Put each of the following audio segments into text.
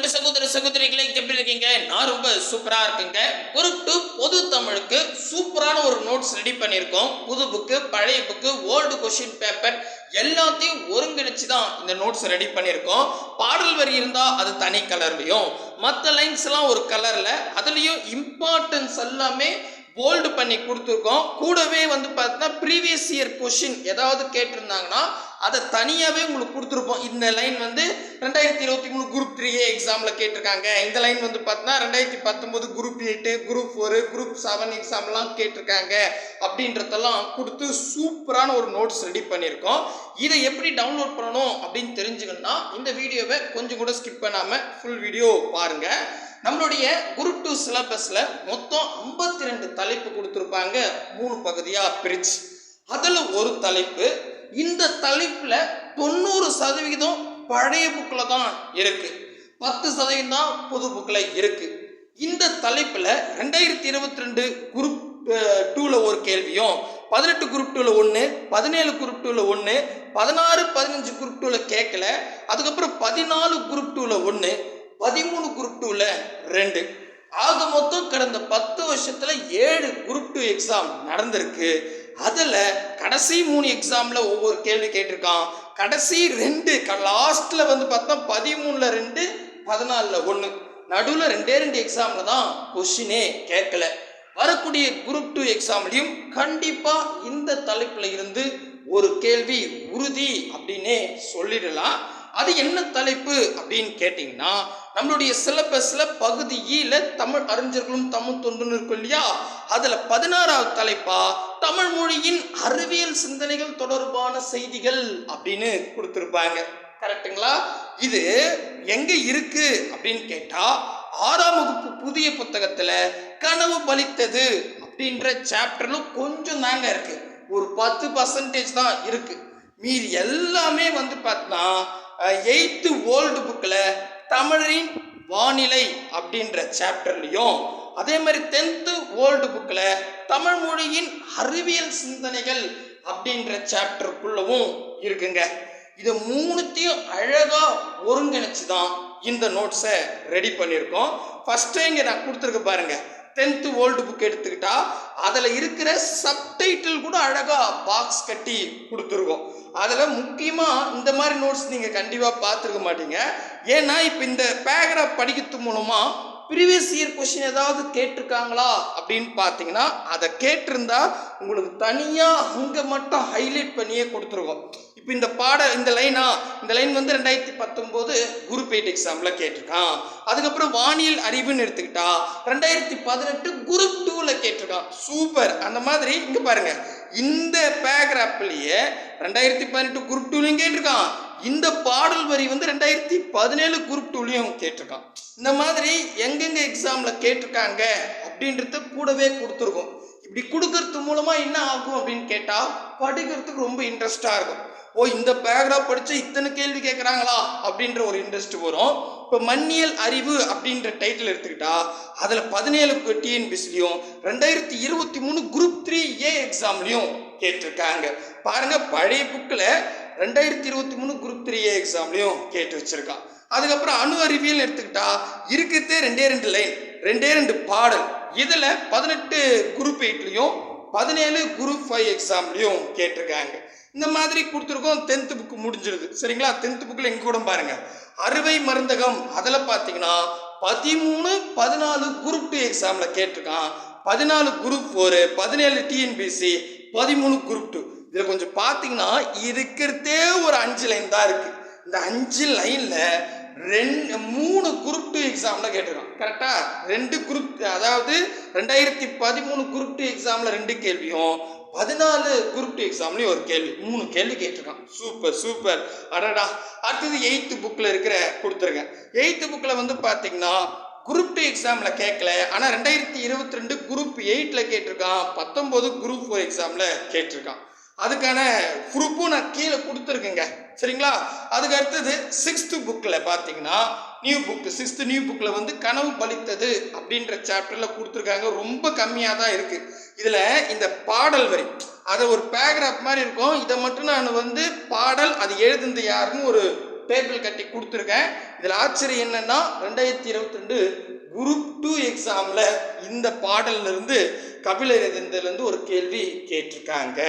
அன்பு சகோதர சகோதரிகளை எப்படி இருக்கீங்க? நான் ரொம்ப சூப்பரா இருக்குங்க. குரூப் டூ பொது தமிழுக்கு சூப்பரான ஒரு நோட்ஸ் ரெடி பண்ணியிருக்கோம். புது புக்கு பழைய புக்கு ஓல்டு கொஷின் பேப்பர் எல்லாத்தையும் ஒருங்கிணைச்சு தான் இந்த நோட்ஸ் ரெடி பண்ணியிருக்கோம். பாடல் வரி இருந்தால் அது தனி கலர்லையும் மற்ற லைன்ஸ் எல்லாம் ஒரு கலரில் அதுலேயும் இம்பார்ட்டன்ஸ் எல்லாமே போல்டு பண்ணி கொடுத்துருக்கோம். கூடவே வந்து பார்த்தீங்கன்னா ப்ரீவியஸ் இயர் கொஷின் ஏதாவது கேட்டிருந்தாங்கன்னா அதை தனியாகவே உங்களுக்கு கொடுத்துருப்போம். இந்த லைன் வந்து ரெண்டாயிரத்தி இருபத்தி மூணு குரூப் த்ரீ ஏ எக்ஸாமில் கேட்டிருக்காங்க. இந்த லைன் வந்து பார்த்தீங்கன்னா ரெண்டாயிரத்தி பத்தொம்போது group eight group four group seven எக்ஸாம்லாம் கேட்டிருக்காங்க. அப்படின்றதெல்லாம் கொடுத்து சூப்பரான ஒரு நோட்ஸ் ரெடி பண்ணியிருக்கோம். இதை எப்படி டவுன்லோட் பண்ணணும் அப்படின்னு தெரிஞ்சுக்கணும்னா இந்த வீடியோவை கொஞ்சம் கூட ஸ்கிப் பண்ணாமல் ஃபுல் வீடியோ பாருங்கள் நம்மளுடைய குரூப் டூ சிலபஸில் மொத்தம் ஐம்பத்தி ரெண்டு தலைப்பு கொடுத்துருப்பாங்க. மூணு பகுதியாக பிரிச்சு. அதில் ஒரு தலைப்பு இந்த தலைப்பில் தொண்ணூறு சதவிகிதம் பழைய புக்கில் தான் இருக்குது பத்து சதவீதம் தான் புது புக்கில் இருக்குது இந்த தலைப்பில் ரெண்டாயிரத்தி இருபத்தி ரெண்டு குரூப் டூவில் ஒரு கேள்வியும் பதினெட்டு குரூப் டூவில் ஒன்று பதினேழு குரூப் டூவில் ஒன்று பதினாறு பதினஞ்சு குரூப் டூவில் கேட்கல அதுக்கப்புறம் பதினாலு குரூப் டூவில் ஒன்று பதிமூணு குரூப் டூவில் ரெண்டு. ஆக மொத்தம் கடந்த பத்து வருஷத்தில் ஏழு குரூப் டூ எக்ஸாம் நடந்திருக்கு. அதில் கடைசி மூணு எக்ஸாமில் ஒவ்வொரு கேள்வி கேட்டிருக்கான். கடைசி ரெண்டு லாஸ்ட்டில் வந்து பார்த்தா பதிமூணில் ரெண்டு பதினாலில் ஒன்று நடுவில் ரெண்டே ரெண்டு எக்ஸாமில் தான் கொஷினே கேட்கல. வரக்கூடிய குரூப் டூ எக்ஸாம்லையும் கண்டிப்பாக இந்த தலைப்பில் இருந்து ஒரு கேள்வி உறுதி அப்படின்னே சொல்லிடலாம். அது என்ன தலைப்பு அப்படின்னு கேட்டிங்கன்னா நம்மளுடைய சிலபஸில் பகுதி ஈல தமிழ் அறிஞர்களும் தமிழ் தொண்டுன்னு இருக்கும் இல்லையா? அதில் பதினாறாவது தலைப்பா தமிழ் மொழியின் அறிவியல் சிந்தனைகள் தொடர்பான செய்திகள் அப்படின்னு கொடுத்துருப்பாங்க. கரெக்டுங்களா இது எங்க இருக்கு அப்படின்னு கேட்டா ஆறாம் வகுப்பு புதிய புத்தகத்துல கனவு பலித்தது அப்படின்ற சாப்டர்ல கொஞ்சம் தாங்க இருக்கு. ஒரு பத்து பர்சன்டேஜ் தான் இருக்கு. மீதி எல்லாமே வந்து பார்த்தீங்கன்னா எயித்து ஓல்டு புக்கில் தமிழின் வானிலை அப்படின்ற சாப்டர்லையும் அதே மாதிரி டென்த்து ஓல்டு புக்கில் தமிழ் மொழியின் அறிவியல் சிந்தனைகள் அப்படின்ற சாப்டருக்குள்ளவும் இருக்குங்க. இது மூணுத்தையும் அழகாக ஒருங்கிணைச்சு தான் இந்த நோட்ஸை ரெடி பண்ணியிருக்கோம். ஃபஸ்ட்டு இங்கே நான் கொடுத்துருக்க பாருங்கள் டென்த்து ஓல்டு புக் எடுத்துக்கிட்டா அதில் இருக்கிற சப்டைட்டில் கூட அழகாக பாக்ஸ் கட்டி கொடுத்துருக்கோம் அதில் முக்கியமாக இந்த மாதிரி நோட்ஸ் நீங்கள் கண்டிப்பாக பார்த்துருக்க மாட்டீங்க. ஏன்னா இப்போ இந்த பேராகிராஃப் படிக்கிறது மூலமாக ப்ரீவியஸ் இயர் கொஷின் ஏதாவது கேட்டிருக்காங்களா அப்படின்னு பார்த்தீங்கன்னா அதை கேட்டிருந்தா உங்களுக்கு தனியாக அங்கே மட்டும் ஹைலைட் பண்ணியே கொடுத்துருக்கோம் இப்போ இந்த பாட இந்த லைனா இந்த லைன் வந்து ரெண்டாயிரத்தி பத்தொம்போது குரூப் எயிட் எக்ஸாமில் கேட்டிருக்கான். அதுக்கப்புறம் வானியல் அறிவுன்னு எடுத்துக்கிட்டா ரெண்டாயிரத்தி பதினெட்டு குரூப் டூவில் கேட்டிருக்கான். சூப்பர் அந்த மாதிரி இங்கே பாருங்கள் இந்த பேராகிராஃப்லேயே ரெண்டாயிரத்தி பதினெட்டு குரூப் டூலையும் கேட்டிருக்கான். இந்த பாடல் வரி வந்து ரெண்டாயிரத்தி பதினேழு குரூப் டூலையும் கேட்டிருக்கான். இந்த மாதிரி எங்கெங்க எக்ஸாமில் கேட்டிருக்காங்க அப்படின்றத கூடவே கொடுத்துருக்கோம். இப்படி கொடுக்கறது மூலமாக என்ன ஆகும் அப்படின்னு கேட்டால் படிக்கிறதுக்கு ரொம்ப இன்ட்ரெஸ்டாக இருக்கும். ஓ இந்த பேராகிராஃப் படித்தா இத்தனை கேள்வி கேட்குறாங்களா அப்படின்ற ஒரு இன்ட்ரெஸ்ட் வரும். இப்போ மண்ணியல் அறிவு அப்படின்ற டைட்டில் எடுத்துக்கிட்டா அதில் பதினேழு டிஎன்பிசிலையும் ரெண்டாயிரத்தி இருபத்தி மூணு குரூப் த்ரீ ஏ எக்ஸாம்லையும் கேட்டிருக்காங்க. பாருங்க பழைய புக்கில் ரெண்டாயிரத்தி இருபத்தி மூணு குரூப் த்ரீ ஏ எக்ஸாம்லையும் கேட்டு வச்சுருக்கான். அதுக்கப்புறம் அணு அறிவியல் எடுத்துக்கிட்டா இருக்கிறதே ரெண்டே ரெண்டு லைன் ரெண்டே ரெண்டு பாடல். இதில் பதினெட்டு குரூப் எயிட்லேயும் பதினேழு குரூப் ஃபைவ் எக்ஸாம்லேயும் கேட்டிருக்காங்க. இந்த மாதிரி கொடுத்துருக்கோம் டென்த்து புக்கு முடிஞ்சிருது. சரிங்களா? டென்த்து புக்கில் எங்கே கூட பாருங்க. அறுவை மருந்தகம் அதில் பார்த்தீங்கன்னா பதிமூணு பதினாலு குரூப் டூ எக்ஸாமில் கேட்டிருக்கான். பதினாலு குரூப் ஃபோரு பதினேழு டிஎன்பிசி பதிமூணு குரூப் டூ இதில் கொஞ்சம் பார்த்தீங்கன்னா இருக்கிறதே ஒரு அஞ்சு லைன் தான் இருக்குது இந்த அஞ்சு லைனில் ரெண்டு மூணு குரூப் டூ எக்ஸாமில் கேட்டிருக்கான். கரெக்டாக ரெண்டு குரூப் அதாவது ரெண்டாயிரத்தி பதிமூணு குரூப் டூ எக்ஸாமில் ரெண்டு கேள்வியும் பதினாலு குரூப் டூ எக்ஸாம்லேயும் ஒரு கேள்வி மூணு கேள்வி கேட்டிருக்கான். சூப்பர் சூப்பர் அடடா. அடுத்தது எயித்து புக்கில் இருக்கிற கொடுத்துருங்க. எயித்து புக்கில் வந்து பார்த்தீங்கன்னா குரூப் டூ எக்ஸாமில் கேட்கல ஆனால் ரெண்டாயிரத்தி இருபத்தி ரெண்டு குரூப் எயிட்டில் கேட்டிருக்கான் பத்தொம்போது குரூப் ஃபோர் எக்ஸாமில் கேட்டிருக்கான். அதுக்கான குரூப்பும் நான் கீழே கொடுத்துருக்கேங்க. சரிங்களா? அதுக்கு அடுத்தது சிக்ஸ்த்து புக்கில் பார்த்தீங்கன்னா நியூ புக்கு சிக்ஸ்த்து நியூ புக்கில் வந்து கனவு பலித்தது அப்படின்ற சாப்டரில் கொடுத்துருக்காங்க. ரொம்ப கம்மியாக தான் இருக்குது இதில் இந்த பாடல் வரி அதை ஒரு பேராகிராஃப் மாதிரி இருக்கும். இதை மட்டும் நான் வந்து பாடல் அது எழுதுனது யாருன்னு ஒரு டேபிள் கட்டி கொடுத்துருக்கேன். இதில் ஆச்சரியம் என்னென்னா ரெண்டாயிரத்தி இருபத்தி ரெண்டு குரூப் டூ எக்ஸாமில் இந்த பாடல்ல இருந்து கபிலரேந்திரலேருந்து ஒரு கேள்வி கேட்டிருக்காங்க.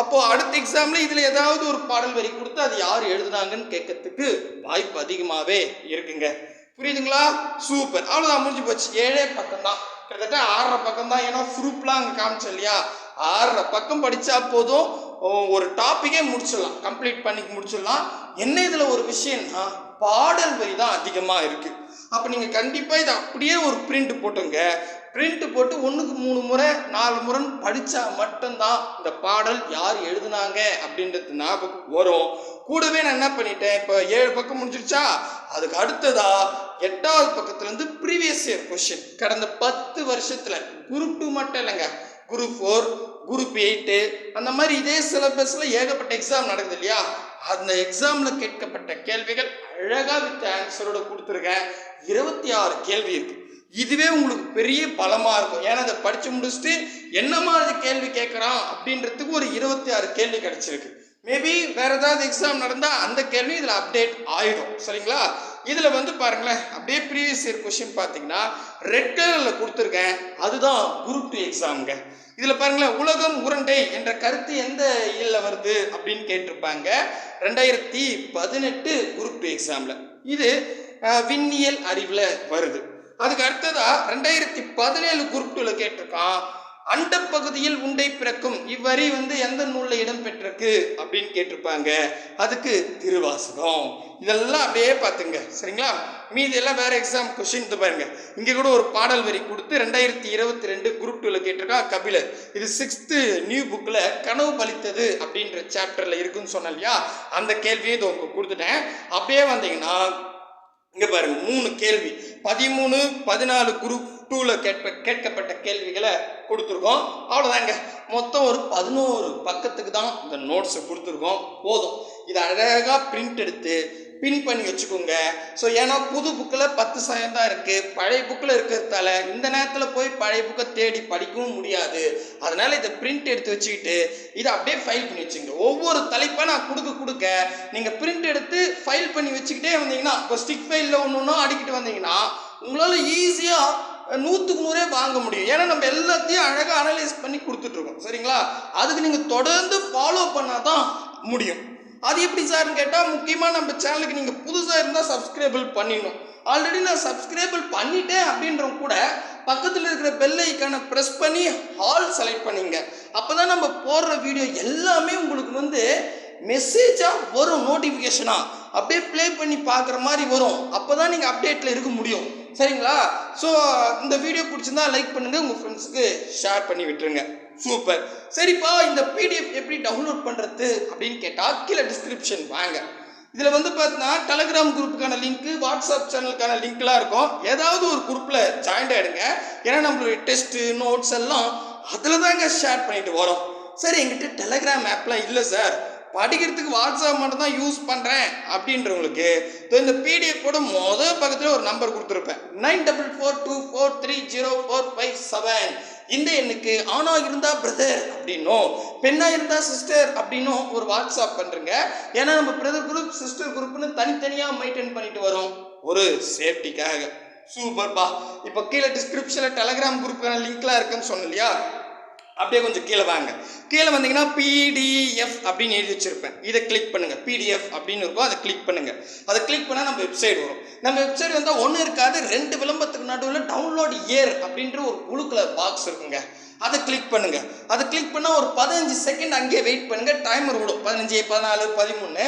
அப்போது அடுத்த எக்ஸாமில் இதில் ஏதாவது ஒரு பாடல் வரி கொடுத்து அது யார் எழுதுனாங்கன்னு கேட்கறதுக்கு வாய்ப்பு அதிகமாகவே இருக்குங்க. புரியுதுங்களா? சூப்பர். அவ்வளோதான் முடிஞ்சு போச்சு. ஏழே பக்கம் தான் கிட்டத்தட்ட ஆறரை பக்கம் தான் ஏன்னா ப்ரூஃப்லாம் அங்கே காமிச்சோம் இல்லையா? ஆறரை பக்கம் படித்தா போதும். ஒரு டாப்பிக்கே முடிச்சிடலாம். கம்ப்ளீட் பண்ணி முடிச்சிடலாம். என்ன இதில் ஒரு விஷயம்னா பாடல் வரி தான் அதிகமாக இருக்குது அப்போ நீங்கள் கண்டிப்பாக இதை அப்படியே ஒரு பிரிண்ட் போட்டுங்க. பிரிண்ட் போட்டு ஒன்றுக்கு மூணு முறை நாலு முறை படித்தா மட்டும்தான் இந்த பாடல் யார் எழுதுனாங்க அப்படின்றது ஞாபகம் வரும். கூடவே நான் என்ன பண்ணிட்டேன்? இப்போ ஏழு பக்கம் முடிஞ்சிருச்சா? அதுக்கு அடுத்ததா எட்டாவது பக்கத்துலேருந்து ப்ரீவியஸ் இயர் கொஷின் கடந்த பத்து வருஷத்தில் குரூப் டூ மட்டும் இல்லைங்க. குரூப் ஃபோர் குரூப் எயிட்டு அந்த மாதிரி இதே சிலபஸில் ஏகப்பட்ட எக்ஸாம் நடக்குது இல்லையா? அந்த எக்ஸாமில் கேட்கப்பட்ட கேள்விகள் அழகாக வித் ஆன்சரோட கொடுத்துருக்கேன். இருபத்தி ஆறு கேள்வி இருக்குது இதுவே உங்களுக்கு பெரிய பலமாக இருக்கும். ஏன்னா அதை படித்து முடிச்சுட்டு என்ன மாதிரி கேள்வி கேட்குறான் அப்படின்றதுக்கு ஒரு இருபத்தி ஆறு கேள்வி கிடைச்சிருக்கு. மேபி வேற ஏதாவது எக்ஸாம் நடந்தால் அந்த கேள்வி இதில் அப்டேட் ஆயிடும். சரிங்களா? இதில் வந்து பாருங்களேன் அப்படியே ப்ரீவியஸ் இயர் கொஷின் பார்த்தீங்கன்னா ரெட் கலரில் கொடுத்துருக்கேன். அதுதான் குரூப் டூ எக்ஸாமுங்க இதில் பாருங்களேன் உலகம் உருண்டை என்ற கருத்து எந்த இயலில் வருது அப்படின்னு கேட்டிருப்பாங்க. ரெண்டாயிரத்தி பதினெட்டு குரூப் டூ எக்ஸாமில் இது விண்ணியல் அறிவில் வருது. அதுக்கு அடுத்ததா ரெண்டாயிரத்தி பதினேழு குரூப் டூல கேட்டிருக்கான் அண்டப்பகுதியில் உண்டை பிறக்கும் இவ்வரி வந்து எந்த நூலில் இடம்பெற்றிருக்கு அப்படின்னு கேட்டிருப்பாங்க. அதுக்கு திருவாசகம். இதெல்லாம் அப்படியே பார்த்துங்க. சரிங்களா? மீதி எல்லாம் வேற எக்ஸாம் கொஸ்டின் இது பாருங்க. இங்கே கூட ஒரு பாடல் வரி கொடுத்து ரெண்டாயிரத்தி இருபத்தி ரெண்டு குரூப் டூவில் கேட்டிருக்கா கபிலர். இது சிக்ஸ்த்து நியூ புக்கில் கனவு பலித்தது அப்படின்ற சாப்டரில் இருக்குன்னு சொன்னேன் இல்லையா? அந்த கேள்வியை இது உங்களுக்கு கொடுத்துட்டேன். அப்படியே வந்தீங்கன்னா இங்க பாருங்க மூணு கேள்வி. பதிமூணு பதினாலு குரூப் டூவில் கேட்ப கேட்கப்பட்ட கேள்விகளை கொடுத்துருக்கோம். அவ்வளோதாங்க மொத்தம் ஒரு பதினோரு பக்கத்துக்கு தான் இந்த நோட்ஸை கொடுத்துருக்கோம். போதும். இதை அழகாக பிரிண்ட் எடுத்து பின் பண்ணி வச்சுக்கோங்க. ஸோ ஏன்னா புது புக்கில் பத்து சதவீதம் தான் இருக்குது பழைய புக்கில் இருக்கிறதால இந்த நேரத்தில் போய் பழைய புக்கை தேடி படிக்கவும் முடியாது. அதனால் இதை பிரிண்ட் எடுத்து வச்சுக்கிட்டு இதை அப்படியே ஃபைல் பண்ணி வச்சுங்க. ஒவ்வொரு தலைப்பாக நான் கொடுக்க கொடுக்க நீங்கள் பிரிண்ட் எடுத்து ஃபைல் பண்ணி வச்சுக்கிட்டே வந்தீங்கன்னா இப்போ ஸ்டிக் ஃபைலில் ஒன்று ஒன்றும் அடிக்கிட்டு வந்தீங்கன்னா உங்களால் ஈஸியாக நூற்றுக்கு நூறே வாங்க முடியும். ஏன்னா நம்ம எல்லாத்தையும் அழகாக அனலைஸ் பண்ணி கொடுத்துட்ருக்கோம் சரிங்களா? அதுக்கு நீங்கள் தொடர்ந்து ஃபாலோ பண்ணால் தான் முடியும். அது எப்படி சார்னு கேட்டால் முக்கியமாக நம்ம சேனலுக்கு நீங்கள் புதுசாக இருந்தால் சப்ஸ்கிரைபிள் பண்ணிடணும். ஆல்ரெடி நான் சப்ஸ்கிரைபிள் பண்ணிட்டேன் அப்படின்றவங்க கூட பக்கத்தில் இருக்கிற பெல் ஐக்கானை ப்ரெஸ் பண்ணி ஹால் செலக்ட் பண்ணிங்க. அப்போ தான் நம்ம போடுற வீடியோ எல்லாமே உங்களுக்கு வந்து மெசேஜாக வரும் நோட்டிஃபிகேஷனாக அப்படியே ப்ளே பண்ணி பார்க்குற மாதிரி வரும். அப்போ தான் நீங்கள் அப்டேட்டில் இருக்க முடியும். சரிங்களா? ஸோ இந்த வீடியோ பிடிச்சிருந்தா லைக் பண்ணுங்கள் உங்கள் ஃப்ரெண்ட்ஸுக்கு ஷேர் பண்ணி விட்டுருங்க. சூப்பர் சரிப்பா இந்த பிடிஎஃப் எப்படி டவுன்லோட் பண்ணுறது அப்படின்னு கேட்டால் கீழே டிஸ்கிரிப்ஷன் வாங்க. இதில் வந்து பார்த்தீங்கன்னா டெலகிராம் குரூப்புக்கான லிங்க்கு வாட்ஸ்அப் சேனலுக்கான லிங்க்லாம் இருக்கும். ஏதாவது ஒரு குரூப்பில் ஜாயின் ஆகிடுங்க ஏன்னா நம்மளுடைய டெஸ்ட்டு நோட்ஸ் எல்லாம் அதில் தாங்க ஷேர் பண்ணிட்டு வரோம். சார் எங்கிட்ட டெலகிராம் ஆப்லாம் இல்லை சார் படிக்கிறதுக்கு வாட்ஸ்அப் மட்டும் தான் யூஸ் பண்ணுறேன் அப்படின்றவங்களுக்கு இந்த பிடிஎஃப் கூட மொதல் பக்கத்தில் ஒரு நம்பர் கொடுத்துருப்பேன். Nine double four two four three zero four five seven இந்த எண்ணுக்கு ஆணா இருந்தா பிரதர் அப்படின்னும் பெண்ணா இருந்தா சிஸ்டர் அப்படின்னும் ஒரு வாட்ஸ்அப் பண்ணுறங்க ஏன்னா நம்ம பிரதர் குரூப் சிஸ்டர் குரூப்னு தனித்தனியாக மெயின்டைன் பண்ணிட்டு வரோம். ஒரு சேஃப்டிக்காக சூப்பர்பா இப்போ கீழே டிஸ்கிரிப்ஷனில் டெலகிராம் குரூப்புக்கான லிங்க்லாம் இருக்குன்னு சொன்னேன் இல்லையா? அப்படியே கொஞ்சம் கீழே வாங்க. கீழே வந்தீங்கன்னா பிடிஎஃப் அப்படின்னு எழுதி வச்சிருப்பேன். இதை கிளிக் பண்ணுங்கள் பிடிஎஃப் அப்படின்னு இருக்கும். அதை கிளிக் பண்ணுங்கள் அதை கிளிக் பண்ணால் நம்ம வெப்சைட் வரும். நம்ம வெப்சைட் வந்தால் ஒன்றும் இருக்காது ரெண்டு விளம்பரத்துக்கு நடுவில் டவுன்லோட் இயர் அப்படின்ற ஒரு குழுக்கில் கலர் பாக்ஸ் இருக்குங்க. அதை கிளிக் பண்ணுங்கள் அதை கிளிக் பண்ணால் ஒரு பதினஞ்சு செகண்ட் அங்கேயே வெயிட் பண்ணுங்க. டைமர் விடும் பதினஞ்சு பதினாலு பதிமூணு.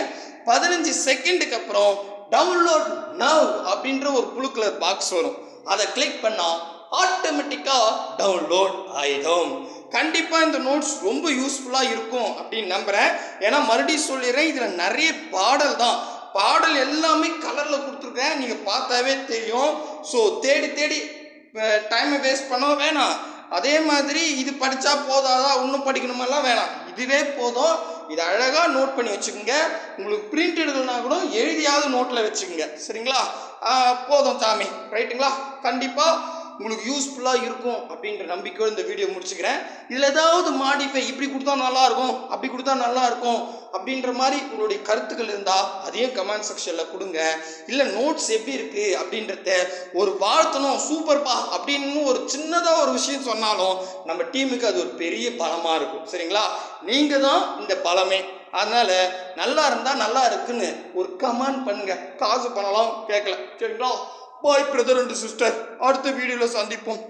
பதினஞ்சு செகண்டுக்கு அப்புறம் டவுன்லோட் நவ் அப்படின்ற ஒரு ப்ளூ கலர் பாக்ஸ் வரும். அதை கிளிக் பண்ணால் ஆட்டோமேட்டிக்காக டவுன்லோட் ஆயிடும். கண்டிப்பாக இந்த நோட்ஸ் ரொம்ப யூஸ்ஃபுல்லாக இருக்கும் அப்படின்னு நம்புகிறேன் ஏன்னா மறுபடியும் சொல்லிடுறேன் இதில் நிறைய பாடல் தான். பாடல் எல்லாமே கலரில் கொடுத்துருக்கேன். நீங்கள் பார்த்தாவே தெரியும். ஸோ தேடி தேடி டைமை வேஸ்ட் பண்ண வேணாம். அதே மாதிரி இது படித்தா போதாதா? இன்னும் படிக்கணுமெல்லாம் வேணாம். இதுவே போதும். இதை அழகாக நோட் பண்ணி வச்சுக்கோங்க. உங்களுக்கு பிரிண்ட் எடுக்கலனா கூட எழுதியாவது நோட்டில் வச்சுக்கோங்க. சரிங்களா? போதும் சாமி. ரைட்டுங்களா கண்டிப்பாக உங்களுக்கு யூஸ்ஃபுல்லாக இருக்கும் அப்படின்ற நம்பிக்கையோடு இந்த வீடியோ முடிச்சுக்கிறேன். இதில் ஏதாவது மாடிஃபை இப்படி கொடுத்தா நல்லா இருக்கும் அப்படி கொடுத்தா நல்லா இருக்கும் அப்படின்ற மாதிரி உங்களுடைய கருத்துக்கள் இருந்தால் அதையும் கமெண்ட் செக்ஷனில் கொடுங்க. இல்லை நோட்ஸ் எப்படி இருக்குது அப்படின்றத ஒரு வாழ்த்தணும் சூப்பர்ப்பா அப்படின்னு ஒரு சின்னதாக ஒரு விஷயம் சொன்னாலும் நம்ம டீமுக்கு அது ஒரு பெரிய பலமாக இருக்கும். சரிங்களா? நீங்கள் தான் இந்த பலமே. அதனால் நல்லா இருந்தால் நல்லா இருக்குன்னு ஒரு கமெண்ட் பண்ணுங்க. காசு பண்ணலாம் கேட்கல. சரிங்களா? பாய் பிரதர் அண்ட் சிஸ்டர் அடுத்த வீடியோவில் சந்திப்போம்.